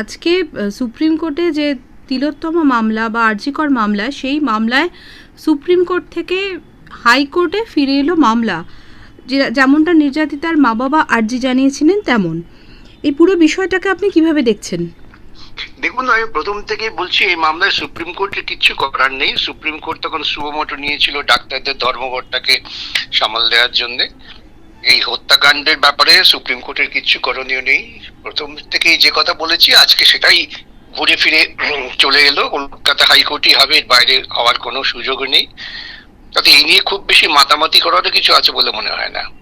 আজকে সুপ্রিম কোর্টে যে তিলোত্তম মামলা বা আরজিকর মামলা, সেই মামলায় সুপ্রিম কোর্ট থেকে হাইকোর্টে ফিরে এলো মামলা। যেমনটা নির্যাতিতার মা বাবা আর্জি জানিয়েছিলেন, তেমন। এই পুরো বিষয়টাকে আপনি কীভাবে দেখছেন? দেখুন, আমি প্রথম থেকে বলছি, এই মামলায় সুপ্রিম কোর্টের কিচ্ছু করার নেই। সুপ্রিম কোর্ট তখন সুমোটো নিয়েছিল ডাক্তারদের ধর্মঘটটাকে সামাল দেওয়ার জন্য। এই হত্যাকাণ্ডের ব্যাপারে সুপ্রিম কোর্টের কিছু করণীয় নেই। প্রথম থেকেই যে কথা বলেছি, আজকে সেটাই ঘুরে ফিরে চলে এলো। কলকাতা হাইকোর্টই হবে বাইরে হওয়ার কোনো সুযোগ নেই। তাতে এই নিয়ে খুব বেশি মাতামাতি করারও কিছু আছে বলে মনে হয় না।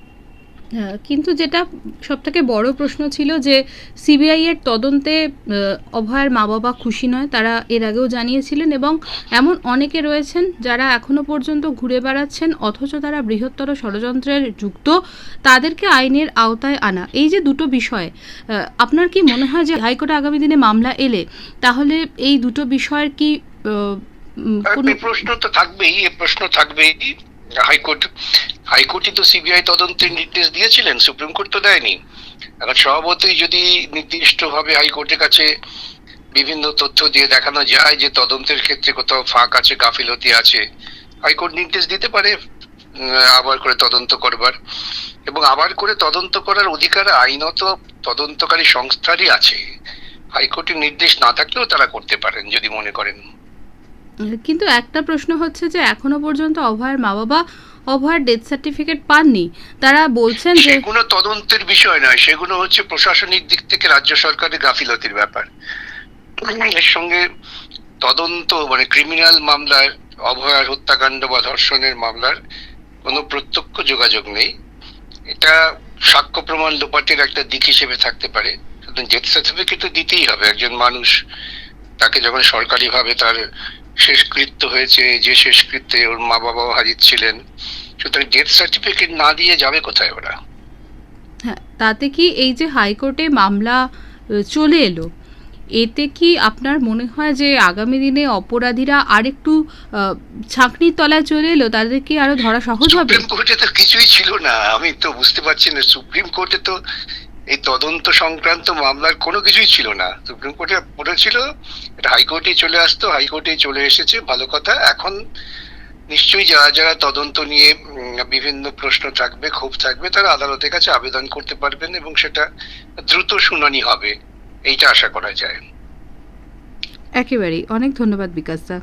কিন্তু যেটা সবথেকে বড় প্রশ্ন ছিল যে সিবিআই এর তদন্তে অভয়ের মা বাবা খুশি নয় তারা এর আগেও জানিয়েছিলেন এবং এমন অনেকে রয়েছেন যারা এখনও পর্যন্ত ঘুরে বেড়াচ্ছেন অথচ তারা বৃহত্তর ষড়যন্ত্রের যুক্ত তাদেরকে আইনের আওতায় আনা। এই যে দুটো বিষয় আপনার কি মনে হয় যে হাইকোর্টে আগামী দিনে মামলা এলে তাহলে এই দুটো বিষয়ের কি প্রশ্ন তো থাকবেই এই প্রশ্ন থাকবেই। হাইকোর্ট, হাইকোর্টই তো সিবিআই তদন্তের নির্দেশ দিয়েছিলেন, সুপ্রিম কোর্ট তো দেয়নি। এখন স্বভাবতই যদি নির্দিষ্টভাবে হাইকোর্টের কাছে বিভিন্ন তথ্য দিয়ে দেখানো যায় যে তদন্তের ক্ষেত্রে কোথাও ফাঁক আছে, গাফিলতি আছে, হাইকোর্ট নির্দেশ দিতে পারে আবার করে তদন্ত করবার। এবং আবার করে তদন্ত করার অধিকার আইনত তদন্তকারী সংস্থারই আছে। হাইকোর্টের নির্দেশ না থাকলেও তারা করতে পারেন, যদি মনে করেন। কিন্তু একটা প্রশ্ন হচ্ছে যে এখনও পর্যন্ত অভয়ের মা বাবা অভয়ের ডেথ সার্টিফিকেট পাননি। তারা বলছেন যে সেগুলো তদন্তের বিষয় নয়, সেগুলো হচ্ছে প্রশাসনিক দিক থেকে রাজ্য সরকারের গাফিলতির ব্যাপার। এর সঙ্গে তদন্ত মানে ক্রিমিনাল মামলার অভয়ার হত্যাকাণ্ড বা ধর্ষণের মামলার কোনো প্রত্যক্ষ যোগাযোগ নেই। এটা সাক্ষ্য প্রমাণ লোপাটের একটা দিক হিসেবে থাকতে পারে। ডেথ সার্টিফিকেট তো দিতেই হবে। একজন মানুষ তাকে যখন সরকারিভাবে তার শেষকৃত্য হয়েছে যে শেষকৃত্যে ওর মা বাবাও হাজির ছিলেন। সুতরাং ডেথ সার্টিফিকেট না দিয়ে যাবে কোথায় ওরা? হ্যাঁ তাতে কি এই যে হাইকোর্টে মামলা চলে এলো এতে কি আপনার মনে হয় যে আগামী দিনে অপরাধীরা আরেকটু ছাঁকনির তলায় চলে এলো? তাদের কি আরও ধরা সহজ হবে? সুপ্রিম কোর্টে তো কিছুই ছিল না। আমি তো বুঝতে পারছি না। সুপ্রিম কোর্টে তো এই তদন্ত সংক্রান্ত মামলার কোনো কিছুই ছিল না। সুপ্রিম কোর্টে পড়েছিল এটা হাইকোর্টে চলে আসতো হাইকোর্টে চলে এসেছে, ভালো কথা। এখন নিশ্চয়ই যারা যারা তদন্ত নিয়ে বিভিন্ন প্রশ্ন থাকবে, ক্ষোভ থাকবে, তারা আদালতের কাছে আবেদন করতে পারবেন এবং সেটা দ্রুত শুনানি হবে। এইটা আশা করা যায়। একেবারেই। অনেক ধন্যবাদ বিকাশ দা।